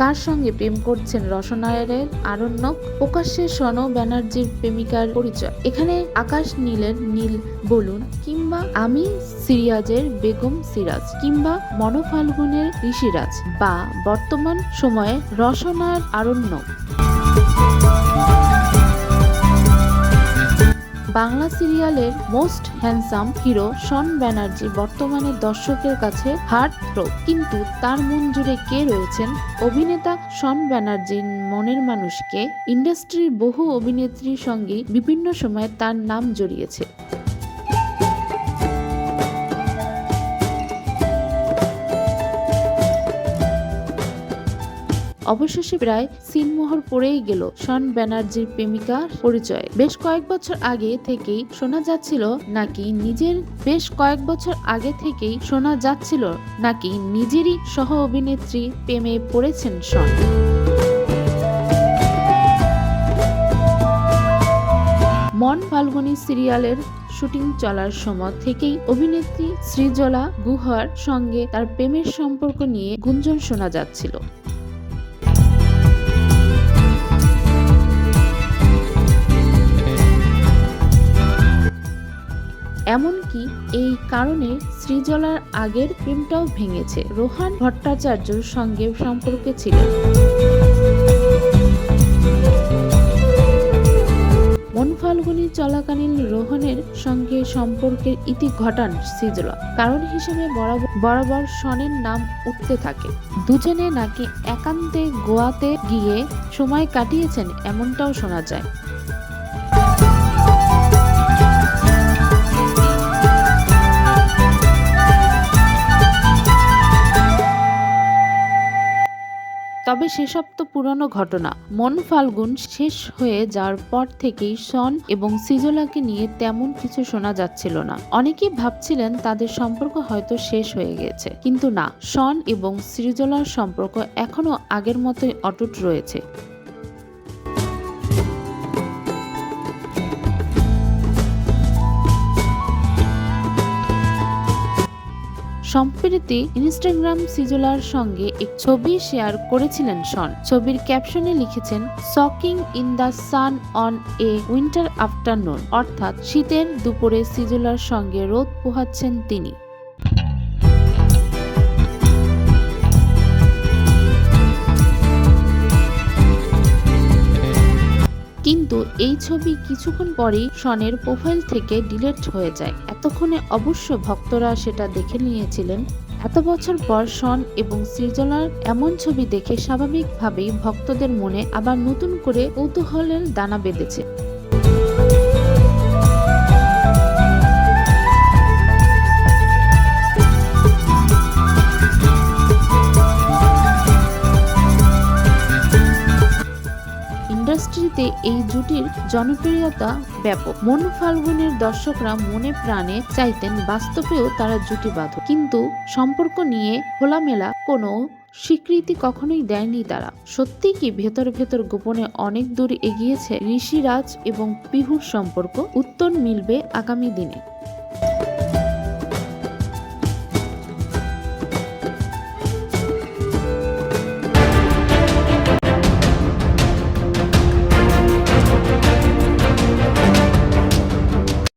কার সঙ্গে প্রেম করছেন রসনায়ের আরণ্যক প্রকাশ্যে সন ব্যানার্জির প্রেমিকার পরিচয়। এখানে আকাশ নীলের নীল বলুন কিংবা আমি সিরিয়াজের বেগম সিরাজ কিংবা মনোফাল্গুনের ঋষিরাজ বা বর্তমান সময়ে রসনার আরণ্যক বাংলা সিরিয়ালের most handsome hero Shon Banerjee বর্তমানে দর্শকের কাছে হার্ট কিন্তু তার মন জুড়ে কে রয়েছেন? অভিনেতা শন ব্যানার্জির মনের মানুষকে। ইন্ডাস্ট্রির বহু অভিনেত্রীর সঙ্গে বিভিন্ন সময়ে তার নাম জড়িয়েছে। অবশেষে প্রায় সিনমোহর পড়েই গেল শন ব্যানার্জির প্রেমিকার পরিচয়। বেশ কয়েক বছর আগে থেকেই শোনা যাচ্ছিল নাকি নিজের, বেশ কয়েক বছর আগে থেকেই শোনা যাচ্ছিল নাকি নিজেরই সহ অভিনেত্রী প্রেমে পড়েছেন শন মন ফাল্গুনী সিরিয়ালের শুটিং চলার সময় থেকেই অভিনেত্রী শ্রীজলা গুহার সঙ্গে তার প্রেমের সম্পর্ক নিয়ে গুঞ্জন শোনা যাচ্ছিল। এমনকি এই কারণে শ্রীজলার আগের প্রেমটাও ভেঙেছে। রোহান ভট্টাচার্যর সঙ্গে সম্পর্কে ছিলেন। ফাল্গুনি চলাকালীন রোহনের সঙ্গে সম্পর্কের ইতি ঘটান সৃজলা কারণ হিসেবে বরাবর সনের নাম উঠতে থাকে। দুজনে নাকি একান্তে গোয়াতে গিয়ে সময় কাটিয়েছেন এমনটাও শোনা যায়। তবে সেসব তো পুরনো ঘটনা। মন ফাল্গুন শেষ হয়ে যাওয়ার পর থেকেই শন এবং সিজোলাকে নিয়ে তেমন কিছু শোনা যাচ্ছিল না। অনেকেই ভাবছিলেন তাদের সম্পর্ক হয়তো শেষ হয়ে গেছে। কিন্তু না, শন এবং সিজোলার সম্পর্ক এখনও আগের মতোই অটুট রয়েছে। সম্প্রতি ইনস্টাগ্রাম সিজোলার সঙ্গে এক ছবি শেয়ার করেছিলেন শন। ছবির ক্যাপশনে লিখেছেন, soaking in the sun on a winter afternoon. অর্থাৎ শীতের দুপুরে সিজোলার সঙ্গে রোদ পোহাচ্ছেন তিনি। কিন্তু এই ছবি কিছুক্ষণ পরেই শনের প্রোফাইল থেকে ডিলেট হয়ে যায়। এতক্ষণে অবশ্য ভক্তরা সেটা দেখে নিয়েছিলেন। এত বছর পর শন এবং সৃজনার এমন ছবি দেখে স্বাভাবিকভাবেই ভক্তদের মনে আবার নতুন করে কৌতূহলের দানা বেঁধেছে। ইন্ডাস্ট্রিতে এই জুটির জনপ্রিয়তা ব্যাপক। মন ফাল্গুনের দর্শকরা মনে প্রাণে চাইতেন বাস্তবেও তারা জুটি বাঁধ কিন্তু সম্পর্ক নিয়ে খোলামেলা কোনো স্বীকৃতি কখনোই দেয়নি তারা। সত্যি কি ভেতর ভেতর গোপনে অনেক দূর এগিয়েছে ঋষিরাজ এবং পিহুর সম্পর্ক? উত্তর মিলবে আগামী দিনে।